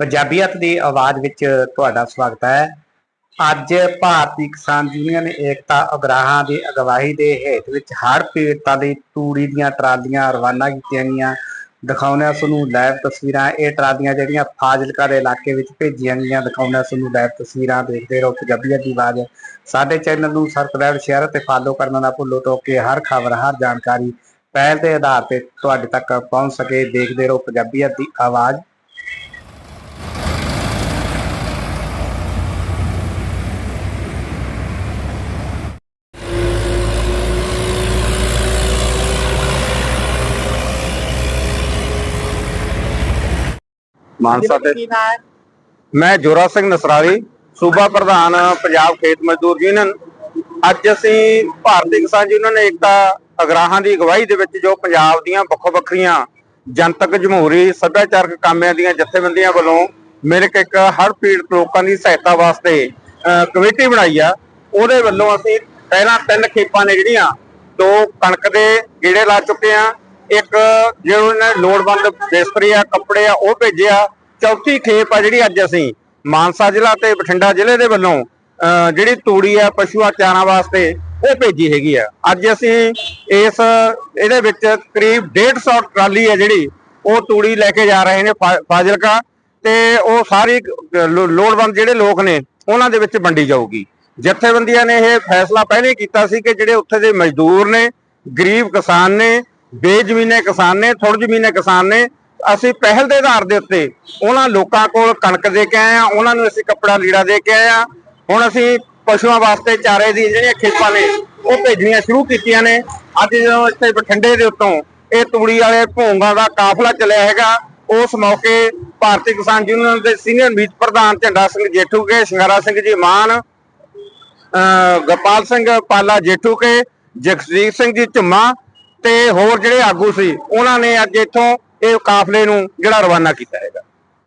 ਪੰਜਾਬੀਅਤ ਦੀ ਆਵਾਜ਼ ਵਿੱਚ ਤੁਹਾਡਾ ਸਵਾਗਤ ਹੈ। ਅੱਜ ਭਾਰਤੀ ਕਿਸਾਨ ਯੂਨੀਅਨ ਏਕਤਾ ਅਗਰਾਹਾਂ ਦੀ ਅਗਵਾਈ ਦੇ ਹੇਠ ਵਿੱਚ ਹੜ੍ਹ ਪੀੜਤਾਂ ਲਈ ਤੂੜੀ ਦੀਆਂ ਟਰਾਲੀਆਂ ਰਵਾਨਾ ਕੀਤੀਆਂ ਗਈਆਂ। ਦਿਖਾਉਂਦੇ ਤੁਹਾਨੂੰ ਲਾਈਵ ਤਸਵੀਰਾਂ, ਇਹ ਟਰਾਲੀਆਂ ਜਿਹੜੀਆਂ ਫਾਜ਼ਿਲਕਾ ਦੇ ਇਲਾਕੇ ਵਿੱਚ ਭੇਜੀਆਂ ਗਈਆਂ। ਦਿਖਾਉਂਦੇ ਤੁਹਾਨੂੰ ਲਾਈਵ ਤਸਵੀਰਾਂ ਦੇਖਦੇ ਰਹੋ। ਪੰਜਾਬੀਅਤ ਦੀ ਆਵਾਜ਼ ਸਾਡੇ ਚੈਨਲ ਨੂੰ ਸਬਸਕ੍ਰਾਈਬ ਸ਼ੇਅਰ ਅਤੇ ਫਾਲੋ ਕਰਨਾ ਨਾ ਭੁੱਲੋ ਤਾਂ ਕਿ ਹਰ ਖਬਰ, ਹਰ ਜਾਣਕਾਰੀ ਪਹਿਲ ਦੇ ਆਧਾਰ ਤੇ ਤੁਹਾਡੇ ਤੱਕ ਪਹੁੰਚ ਸਕੇ। ਦੇਖਦੇ ਰਹੋ ਪੰਜਾਬੀਅਤ ਦੀ ਆਵਾਜ਼। ਮਾਨਸਾ ਤੇ ਕੀ ਨਾਮ ਹੈ? ਮੈਂ ਜੋਰਾ ਸਿੰਘ ਨਸਰਾਲੀ ਸੂਬਾ ਪ੍ਰਧਾਨ ਪੰਜਾਬ ਖੇਤ ਮਜ਼ਦੂਰ ਯੂਨੀਅਨ। ਅੱਜ ਅਸੀਂ ਭਾਰਤੀ ਕਿਸਾਨ ਯੂਨੀਅਨ ਏਕਤਾ ਅਗਰਾਹਾਂ ਦੀ ਅਗਵਾਈ ਦੇ ਵਿੱਚ ਜੋ ਪੰਜਾਬ ਦੀਆਂ ਵੱਖੋ ਵੱਖਰੀਆਂ ਜਨਤਕ ਜਮਹੂਰੀ ਸੱਭਿਆਚਾਰਕ ਕਾਮਿਆਂ ਦੀਆਂ ਜਥੇਬੰਦੀਆਂ ਵੱਲੋਂ ਮਿਲ ਕੇ ਇੱਕ ਹੜ੍ਹ ਪੀੜਤ ਲੋਕਾਂ ਦੀ ਸਹਾਇਤਾ ਵਾਸਤੇ ਕਮੇਟੀ ਬਣਾਈ ਆ। ਉਹਦੇ ਵੱਲੋਂ ਅਸੀਂ ਪਹਿਲਾਂ ਤਿੰਨ ਖੇਪਾਂ ਨੇ ਜਿਹੜੀਆਂ ਦੋ ਕਣਕ ਦੇ ਗੇੜੇ ਲਾ ਚੁੱਕੇ ਆ ਇੱਕ ਜਿਹੜਾ ਨੇ ਲੋੜਵੰਦ ਬਿਸਤਰੇ ਆ ਕੱਪੜੇ ਆ ਉਹ ਭੇਜਿਆ ਚੌਥੀ ਖੇਪ ਆ ਜਿਹੜੀ ਅੱਜ ਅਸੀਂ ਮਾਨਸਾ ਜ਼ਿਲ੍ਹਾ ਤੇ ਬਠਿੰਡਾ ਜ਼ਿਲ੍ਹੇ ਦੇ ਵੱਲੋਂ ਜਿਹੜੀ ਤੂੜੀ ਆ ਪਸ਼ੂਆਂ ਚਾਰਾਂ ਵਾਸਤੇ ਉਹ ਭੇਜੀ ਹੈਗੀ ਆ। ਅੱਜ ਅਸੀਂ ਇਸ, ਇਹਦੇ ਵਿੱਚ ਕਰੀਬ 150 ਟਰਾਲੀ ਹੈ ਜਿਹੜੀ, ਉਹ ਤੂੜੀ ਲੈ ਕੇ ਜਾ ਰਹੇ ਨੇ ਫਾਜ਼ਿਲਕਾ ਤੇ ਉਹ ਸਾਰੀ ਲੋੜਵੰਦ ਜਿਹੜੇ ਲੋਕ ਨੇ, ਉਹਨਾਂ ਦੇ ਵਿੱਚ ਵੰਡੀ ਜਾਊਗੀ। ਜਥੇਬੰਦੀਆਂ ਨੇ ਇਹ ਫੈਸਲਾ ਪਹਿਲੇ ਕੀਤਾ ਸੀ ਕਿ ਜਿਹੜੇ ਉੱਥੇ ਦੇ ਮਜ਼ਦੂਰ ਨੇ, ਗਰੀਬ ਕਿਸਾਨ ਨੇ, ਬੇਜ਼ਮੀਨੇ ਕਿਸਾਨ ਨੇ ਥੋੜ ਜ਼ਮੀਨੇ ਕਿਸਾਨ ਨੇ ਅਸੀਂ ਪਹਿਲ ਦੇ ਆਧਾਰ ਦੇ ਉੱਤੇ ਉਹਨਾਂ ਲੋਕਾਂ ਕੋਲ ਕਣਕ ਦੇ ਕੇ ਆਏ ਆ ਉਹਨਾਂ ਨੂੰ ਅਸੀਂ ਕੱਪੜਾ ਲੀੜਾ ਦੇ ਕੇ ਆਏ ਆ ਹੁਣ ਅਸੀਂ ਪਸ਼ੂਆਂ ਵਾਸਤੇ ਚਾਰੇ ਦੀ ਜਿਹੜੀਆਂ ਖੇਪਾਂ ਨੇ, ਉਹ ਭੇਜਣੀਆਂ ਸ਼ੁਰੂ ਕੀਤੀਆਂ ਨੇ। ਅੱਜ ਜਦੋਂ ਇੱਥੇ ਬਠਿੰਡੇ ਦੇ ਉੱਤੋਂ ਇਹ ਤੂੜੀ ਵਾਲੇ ਭੋਂਗਾ ਦਾ ਕਾਫਲਾ ਚੱਲਿਆ ਹੈਗਾ, ਉਸ ਮੌਕੇ ਭਾਰਤੀ ਕਿਸਾਨ ਯੂਨੀਅਨ ਦੇ ਸੀਨੀਅਰ ਮੀਤ ਪ੍ਰਧਾਨ ਝੰਡਾ ਸਿੰਘ ਜੇਠੂਕੇ ਸ਼ਿੰਗਾਰਾ ਸਿੰਘ ਜੀ ਮਾਨ, ਅਹ ਗੋਪਾਲ ਸਿੰਘ ਪਾਲਾ ਜੇਠੂ ਕੇ, ਜਗਜੀਤ ਸਿੰਘ ਜੀ ਝੁੰਮਾ ਤੇ ਹੋਰ ਜਿਹੜੇ ਆਗੂ ਸੀ, ਉਹਨਾਂ ਨੇ ਅੱਜ ਇੱਥੋਂ ਇਹ ਕਾਫਲੇ ਨੂੰ ਜਿਹੜਾ ਰਵਾਨਾ ਕੀਤਾ ਹੈਗਾ।